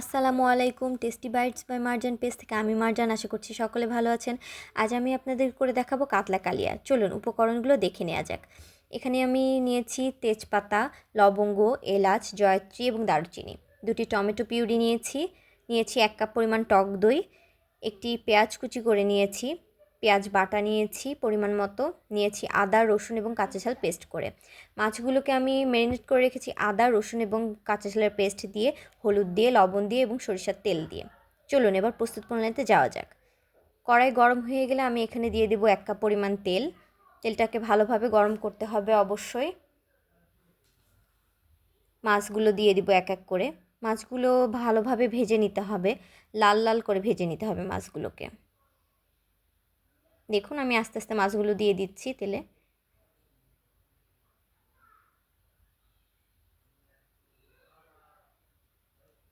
আসসালামু আলাইকুম, tasty bites by Marjan page থেকে আমি মার্জান, আশা করছি সকলে ভালো আছেন। আজ আমি আপনাদের করে দেখাবো কাতলা কালিয়া। চলুন উপকরণগুলো দেখে নেওয়া যাক। এখানে আমি নিয়েছি তেজপাতা, লবঙ্গ, এলাচ, জয়ত্রী এবং দারুচিনি। দুটি টমেটো পিউরি নিয়েছি। নিয়েছি এক কাপ পরিমাণ টক দই, একটি পেঁয়াজ কুচি করে নিয়েছি। পেঁয়াজ বাটা নিয়েছি পরিমাণ মতো। নিয়েছি আদা, রসুন এবং কাঁচা ঝাল পেস্ট করে। মাছগুলোকে আমি ম্যারিনেট করে রেখেছি আদা, রসুন এবং কাঁচা ঝালের পেস্ট দিয়ে, হলুদ দিয়ে, লবণ দিয়ে এবং সরিষার তেল দিয়ে। চলুন এবার প্রস্তুত প্রণালীতে যাওয়া যাক। কড়াই গরম হয়ে গেলে আমি এখানে দিয়ে দেবো এক কাপ পরিমাণ তেল। তেলটাকে ভালোভাবে গরম করতে হবে অবশ্যই। মাছগুলো দিয়ে দিব এক এক করে। মাছগুলো ভালোভাবে ভেজে নিতে হবে। লাল লাল করে ভেজে নিতে হবে মাছগুলোকে। দেখুন, আমি আস্তে আস্তে মাছগুলো দিয়ে দিচ্ছি তেলে।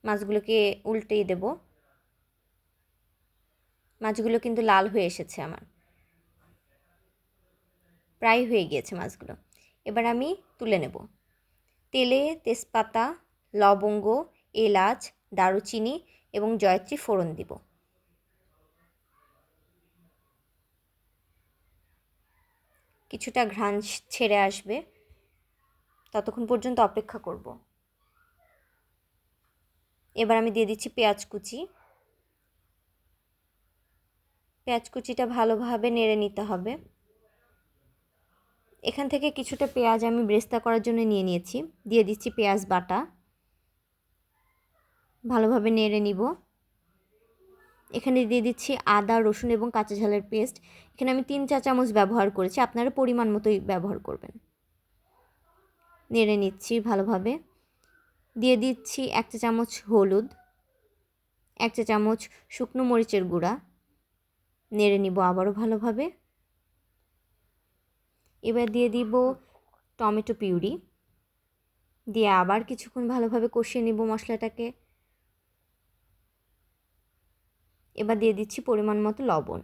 মাছগুলোকে উল্টেই দেব। মাছগুলো কিন্তু লাল হয়ে এসেছে আমার। প্রায় হয়ে গিয়েছে মাছগুলো। এবার আমি তুলে নেব। তেলে তেজপাতা, লবঙ্গ, এলাচ, দারুচিনি এবং জয়ত্রী ফোড়ন দিব। কিছুটা ঘ্রাণ ছেড়ে আসবে, ততক্ষণ পর্যন্ত অপেক্ষা করব। এবার আমি দিয়ে দিচ্ছি পেঁয়াজ কুচি। পেঁয়াজ কুচিটা ভালোভাবে নেড়ে নিতে হবে। এখান থেকে কিছুটা পেঁয়াজ আমি ব্রেস্তা করার জন্য নিয়ে নিয়েছি। দিয়ে দিচ্ছি পেঁয়াজ বাটা। ভালোভাবে নেড়ে নিব। এখানে দিয়ে দিচ্ছি আদা, রসুন এবং কাঁচা ঝালের পেস্ট। এখানে আমি তিন চা চামচ ব্যবহার করেছি, আপনারা পরিমাণ মতোই ব্যবহার করবেন। নেড়ে নিচ্ছি ভালোভাবে। দিয়ে দিচ্ছি এক চা চামচ হলুদ, এক চা চামচ শুকনো মরিচের গুঁড়া। নেড়ে নিব আবারও ভালোভাবে। এবার দিয়ে দিব টমেটো পিউরি। দিয়ে আবার কিছুক্ষণ ভালোভাবে কষিয়ে নিব মশলাটাকে। এবার দিয়ে দিচ্ছি পরিমাণ মতো লবণ।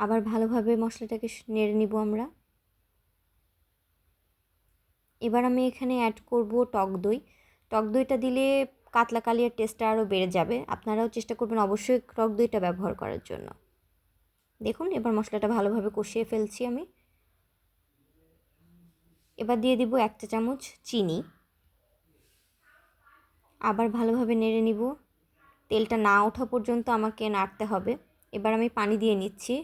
আবার ভালোভাবে মশলাটাকে নেড়ে নিব আমরা। এবার আমি এখানে অ্যাড করব টক দই। টক দইটা দিলে কাতলা কালিয়ার টেস্টটা আরও বেড়ে যাবে। আপনারাও চেষ্টা করবেন অবশ্যই টক দইটা ব্যবহার করার জন্য। দেখুন, এবার মশলাটা ভালোভাবে কষিয়ে ফেলছি আমি। এবার দিয়ে দিব এক চা চামচ চিনি। আবার ভালোভাবে নেড়ে নিব। তেলটা না ওঠা পর্যন্ত আমাকে নাড়তে হবে। এবার আমি পানি দিয়ে নিচ্ছি।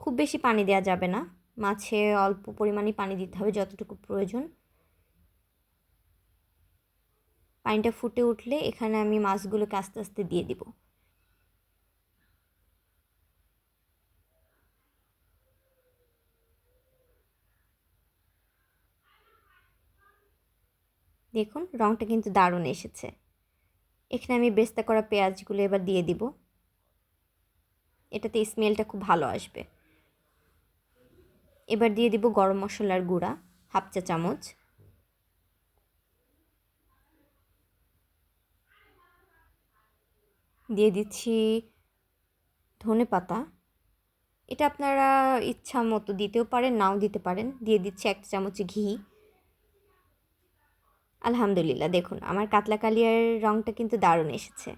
খুব বেশি পানি দেওয়া যাবে না। মাছে অল্প পরিমাণে পানি দিতে হবে যতটুকু প্রয়োজন। পানিটা ফুটে উঠলে এখানে আমি মাছগুলোকে আস্তে আস্তে দিয়ে দিব। দেখুন রঙটা কিন্তু দারুণ এসেছে। এখানে আমি বেস্তা করা পেঁয়াজগুলো এবার দিয়ে দিব। এটাতে স্মেলটা খুব ভালো আসবে। এবার দিয়ে দিব গরম মশলার গুঁড়া, হাফ চা চামচ। দিয়ে দিচ্ছি ধনে পাতা। এটা আপনারা ইচ্ছা মতো দিতেও পারেন, নাও দিতে পারেন। দিয়ে দিচ্ছি এক চামচ ঘি। আলহামদুলিল্লাহ। দেখুন, আমার কাতলা কালিয়ার রঙটা কিন্তু দারুণ এসেছে।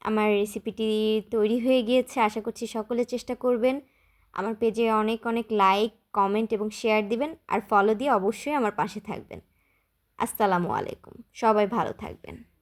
আমার রেসিপিটি তৈরি হয়ে গিয়েছে। আশা করছি সকলে চেষ্টা করবেন। আমার পেজে অনেক অনেক লাইক কমেন্ট এবং শেয়ার দিবেন আর ফলো দিয়ে অবশ্যই আমার পাশে থাকবেন। আসসালামু আলাইকুম। সবাই ভালো থাকবেন।